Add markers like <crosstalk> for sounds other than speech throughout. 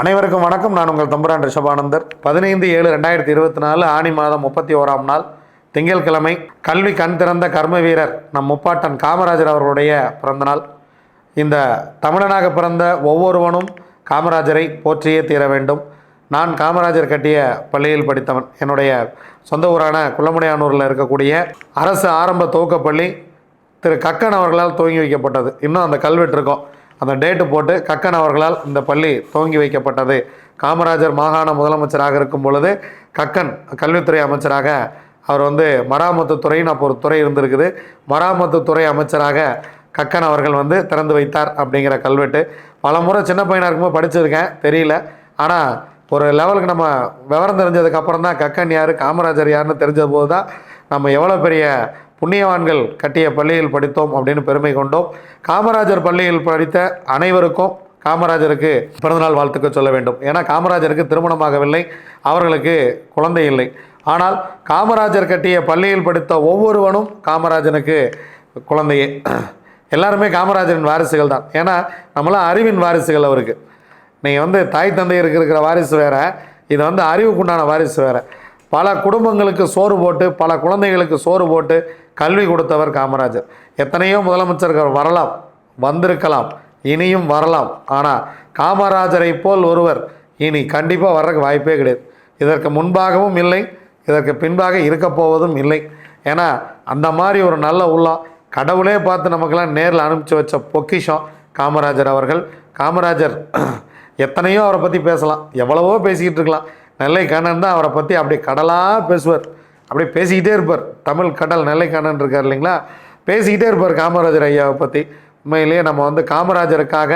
அனைவருக்கும் வணக்கம். நான் உங்கள் தம்புரான் ரிஷபானந்தர் பதினைந்து ஏழு ரெண்டாயிரத்தி இருபத்தி நாலு ஆணி மாதம் முப்பத்தி ஓராம் நாள் திங்கட்கிழமை கல்வி கண் திறந்த கர்ம வீரர் நம் முப்பாட்டன் காமராஜர் அவர்களுடைய பிறந்தநாள். இந்த தமிழனாக பிறந்த ஒவ்வொருவனும் காமராஜரை போற்றியே தீர வேண்டும். நான் காமராஜர் கட்டிய பள்ளியில் படித்தவன். என்னுடைய சொந்த ஊரான குள்ளமுடையானூரில் இருக்கக்கூடிய அரசு ஆரம்ப துவக்கப்பள்ளி திரு கக்கன் அவர்களால் துவங்கி வைக்கப்பட்டது. இன்னும் அந்த கல்வெட்டு இருக்கும் அந்த டேட்டு போட்டு கக்கன் அவர்களால் இந்த பள்ளி துவங்கி வைக்கப்பட்டது. காமராஜர் மாகாண முதலமைச்சராக இருக்கும் பொழுது கக்கன் கல்வித்துறை அமைச்சராக அவர் வந்து மராமத்து துறைன்னு அப்போ ஒரு துறை இருந்திருக்குது. மராமத்து துறை அமைச்சராக கக்கன் அவர்கள் வந்து திறந்து வைத்தார் அப்படிங்கிற கல்வெட்டு. பல முறை சின்ன பையனாக இருக்கும்போது படிச்சிருக்கேன் தெரியல. ஆனால் ஒரு லெவலுக்கு நம்ம விவரம் தெரிஞ்சதுக்கப்புறம் தான் கக்கன் யார் காமராஜர் யாருன்னு தெரிஞ்ச போது தான் நம்ம எவ்வளோ பெரிய புண்ணியவான்கள் கட்டிய பள்ளியில் படித்தோம் அப்படின்னு பெருமை கொண்டோம். காமராஜர் பள்ளியில் படித்த அனைவருக்கும் காமராஜருக்கு பிறந்தநாள் வாழ்த்துக்கள் சொல்ல வேண்டும். ஏன்னா காமராஜருக்கு திருமணமாகவில்லை அவர்களுக்கு குழந்தை இல்லை. ஆனால் காமராஜர் கட்டிய பள்ளியில் படித்த ஒவ்வொருவனும் காமராஜனுக்கு குழந்தையே. எல்லாருமே காமராஜரின் வாரிசுகள் தான். ஏன்னா நம்மளாம் அறிவின் வாரிசுகள் அவருக்கு. நீங்கள் வந்து தாய் தந்தையருக்கு இருக்கிற வாரிசு வேறு இது வந்து அறிவுக்குண்டான வாரிசு வேறு. பல குடும்பங்களுக்கு சோறு போட்டு பல குழந்தைகளுக்கு சோறு போட்டு கல்வி கொடுத்தவர் காமராஜர். எத்தனையோ முதலமைச்சர்கள் வரலாம் வந்திருக்கலாம் இனியும் வரலாம். ஆனால் காமராஜரை போல் ஒருவர் இனி கண்டிப்பாக வர்றதுக்கு வாய்ப்பே கிடையாது. இதற்கு முன்பாகவும் இல்லை இதற்கு பின்பாக இருக்கப் போவதும் இல்லை. ஏன்னா அந்த மாதிரி ஒரு நல்ல உள்ளம் கடவுளே பார்த்து நமக்கெல்லாம் நேரில் அனுப்பிச்சு வச்ச பொக்கிஷம் காமராஜர் அவர்கள். காமராஜர் <clears throat> எத்தனையோ அவரை பற்றி பேசலாம் எவ்வளவோ பேசிக்கிட்டு இருக்கலாம். நெல்லை கண்ணன் தான் அவரை பற்றி அப்படியே கடலாக பேசுவார். அப்படியே பேசிக்கிட்டே இருப்பார். தமிழ் கடல் நெல்லை இருக்கார் இல்லைங்களா? பேசிக்கிட்டே இருப்பார் காமராஜர் ஐயாவை பற்றி உண்மையிலேயே நம்ம வந்து காமராஜருக்காக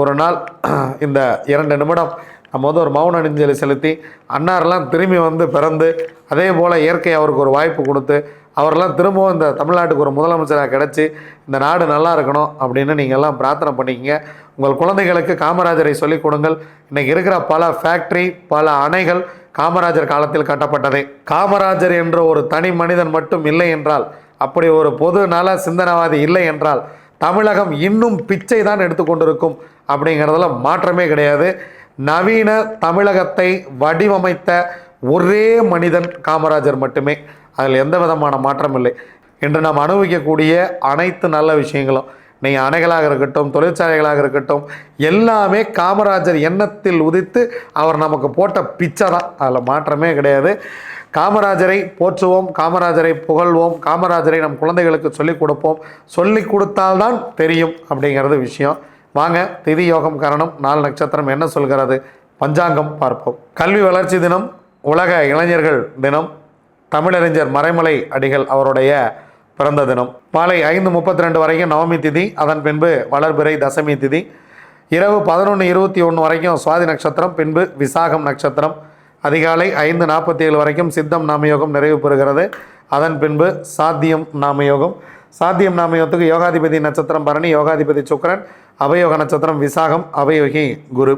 ஒரு நாள் <clears throat> இந்த இரண்டு நிமிடம் நம்ம வந்து ஒரு மௌன அணிஞ்சலி செலுத்தி அன்னாரெல்லாம் திரும்பி வந்து பிறந்து அதே போல் இயற்கை அவருக்கு ஒரு வாய்ப்பு கொடுத்து அவரெல்லாம் திரும்பவும் இந்த தமிழ்நாட்டுக்கு ஒரு முதலமைச்சராக கிடச்சி இந்த நாடு நல்லா இருக்கணும் அப்படின்னு நீங்கள் எல்லாம் பிரார்த்தனை பண்ணிக்கங்க. உங்கள் குழந்தைகளுக்கு காமராஜரை சொல்லிக் கொடுங்கள். இன்றைக்கி இருக்கிற பல ஃபேக்ட்ரி பல அணைகள் காமராஜர் காலத்தில் கட்டப்பட்டதே. காமராஜர் என்ற ஒரு தனி மனிதன் மட்டும் இல்லை என்றால் அப்படி ஒரு பொது நல சிந்தனவாதி இல்லை என்றால் தமிழகம் இன்னும் பிச்சை தான் எடுத்துக்கொண்டிருக்கும் அப்படிங்கிறதுல மாற்றமே கிடையாது. நவீன தமிழகத்தை வடிவமைத்த ஒரே மனிதன் காமராஜர் மட்டுமே. அதில் எந்த விதமான மாற்றம் இல்லை. இன்று நாம் அனுபவிக்கக்கூடிய அனைத்து நல்ல விஷயங்களும் நீங்கள் அணைகளாக இருக்கட்டும் தொழிற்சாலைகளாக இருக்கட்டும் எல்லாமே காமராஜர் எண்ணத்தில் உதித்து அவர் நமக்கு போட்ட பிச்சை தான். அதில் மாற்றமே கிடையாது. காமராஜரை போற்றுவோம் காமராஜரை புகழ்வோம் காமராஜரை நம் குழந்தைகளுக்கு சொல்லிக் கொடுப்போம். சொல்லிக் கொடுத்தால்தான் தெரியும் அப்படிங்கிறது விஷயம். வாங்க திதி யோகம் காரணம் நாலு நட்சத்திரம் என்ன சொல்கிறது? பஞ்சாங்கம் பார்ப்போம். கல்வி வளர்ச்சி தினம் உலக இளைஞர்கள் தினம் தமிழறிஞர் மறைமலை அடிகள் அவருடைய பிறந்த தினம். மாலை ஐந்து முப்பத்தி ரெண்டு வரைக்கும் நவமி திதி அதன் பின்பு வளர்பிறை தசமி திதி. இரவு பதினொன்று இருபத்தி ஒன்று வரைக்கும் சுவாதி நட்சத்திரம் பின்பு விசாகம் நட்சத்திரம். அதிகாலை ஐந்து நாற்பத்தி ஏழு வரைக்கும் சித்தம் நாமயோகம் நிறைவு பெறுகிறது. அதன் பின்பு சாத்தியம் நாமயோகம். சாத்தியம் நாமயோகத்துக்கு யோகாதிபதி நட்சத்திரம் பரணி யோகாதிபதி சுக்கரன் அவயோக நட்சத்திரம் விசாகம் அவயோகி குரு.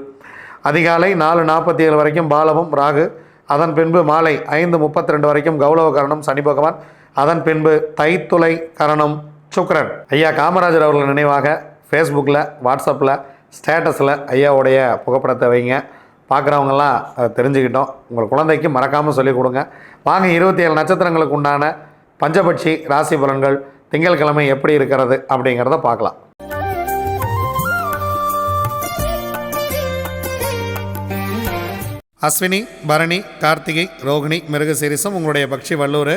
அதிகாலை நாலு நாற்பத்தி ஏழு வரைக்கும் பாலவம் ராகு. அதன் பின்பு மாலை ஐந்து முப்பத்தி ரெண்டு வரைக்கும் கௌரவ கரணம் சனி பகவான். அதன் பின்பு தைத்துளை கரணம் சுக்கரன். ஐயா காமராஜர் அவர்கள் நினைவாக ஃபேஸ்புக்கில் வாட்ஸ்அப்பில் ஸ்டேட்டஸில் ஐயாவுடைய புகைப்படத்தை வைங்க. பார்க்குறவங்கெல்லாம் அதை தெரிஞ்சுக்கிட்டோம். உங்கள் குழந்தைக்கு மறக்காமல் சொல்லிக் கொடுங்க. வாங்க இருபத்தி ஏழு நட்சத்திரங்களுக்கு உண்டான பஞ்சபட்சி ராசி பலன்கள் திங்கட்கிழமை எப்படி இருக்கிறது அப்படிங்கிறத பார்க்கலாம். அஸ்வினி பரணி கார்த்திகை ரோகிணி மிருகசீரிசம் உங்களுடைய பக்ஷி வல்லூர்.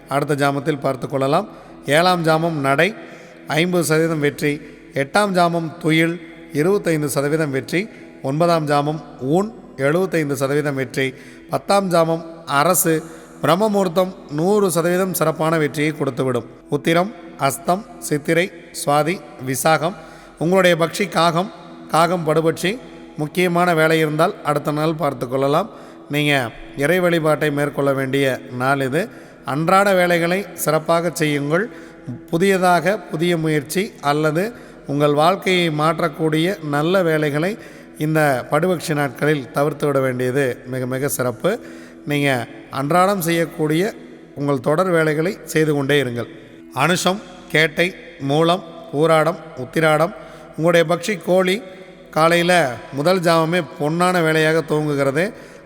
அடுத்த ஜாமத்தில் பார்த்து கொள்ளலாம். ஏழாம் ஜாமம் நடை ஐம்பது சதவீதம் வெற்றி எட்டாம் ஜாமம் துயில் இருபத்தைந்து சதவீதம் வெற்றி ஒன்பதாம் ஜாமம் ஊன் எழுபத்தைந்து சதவீதம் வெற்றி பத்தாம் ஜாமம் அரசு பிரம்மமுகூர்த்தம் நூறு சதவீதம் சிறப்பான வெற்றியை கொடுத்துவிடும். உத்திரம் அஸ்தம் சித்திரை சுவாதி விசாகம். உங்களுடைய பக்ஷி காகம் காகம் படுபட்சி முக்கியமான வேலை இருந்தால் அடுத்த நாள் பார்த்து கொள்ளலாம். நீங்கள் இறை வழிபாட்டை மேற்கொள்ள வேண்டிய நாள் இது. அன்றாட வேலைகளை சிறப்பாக செய்யுங்கள். புதியதாக புதிய முயற்சி அல்லது உங்கள் வாழ்க்கையை மாற்றக்கூடிய நல்ல வேலைகளை இந்த படுபக்ஷி நாட்களில் தவிர்த்து விட வேண்டியது மிக மிக சிறப்பு. நீங்கள் அன்றாடம் செய்யக்கூடிய உங்கள் தொடர் வேலைகளை செய்து கொண்டே இருங்கள். அனுஷம் கேட்டை மூலம் ஊராடம் உத்திராடம் உங்களுடைய பக்ஷி கோழி காலையில் முதல் ஜாமமே பொன்னான வேலையாக துவங்குகிறது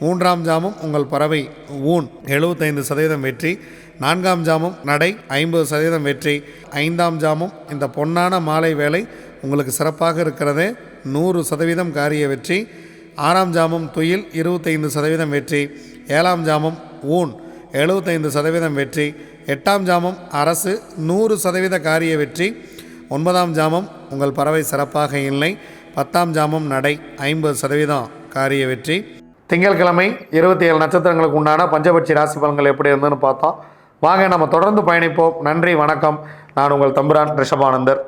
மூன்றாம் ஜாமம் உங்கள் பறவை ஊன். எழுபத்தைந்து சதவீதம் வெற்றி. நான்காம் ஜாமம் நடை ஐம்பது சதவீதம் வெற்றி. ஐந்தாம் ஜாமம் இந்த பொன்னான மாலை வேலை உங்களுக்கு சிறப்பாக இருக்கிறது. நூறு சதவீதம் காரிய வெற்றி. ஆறாம் ஜாமம் துயில் இருபத்தைந்து சதவீதம் வெற்றி. ஏழாம் ஜாமம் ஊன் எழுபத்தைந்து சதவீதம் வெற்றி. எட்டாம் ஜாமம் அரசு நூறு சதவீத காரிய வெற்றி. ஒன்பதாம் ஜாமம் உங்கள் பறவை சிறப்பாக இல்லை. பத்தாம் ஜாமம் நடை ஐம்பது சதவீதம் காரிய வெற்றி. திங்கட்கிழமை இருபத்தி ஏழு நட்சத்திரங்களுக்கு உண்டான பஞ்சபட்சி ராசி பலன்கள் எப்படி இருந்ததுன்னு பார்த்தோம் வாங்க நம்ம தொடர்ந்து பயணிப்போம். நன்றி வணக்கம். நான் உங்கள் தம்புரான் ரிஷபானந்தர்.